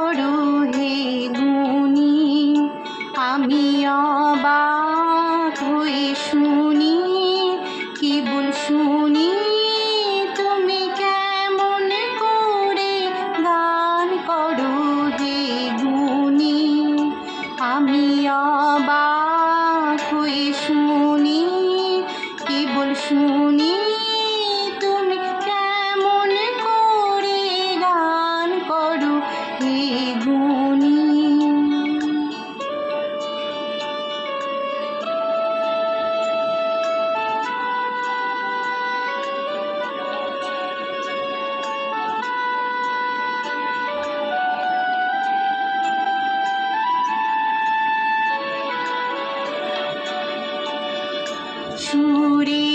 বড় সুরে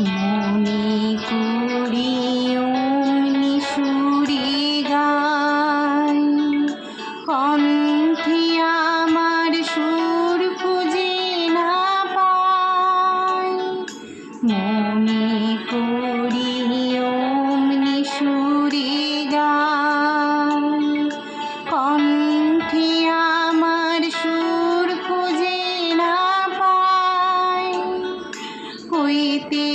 মনে করি। ಪ್ರೀತಿ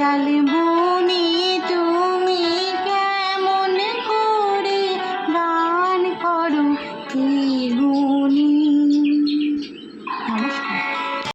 जाली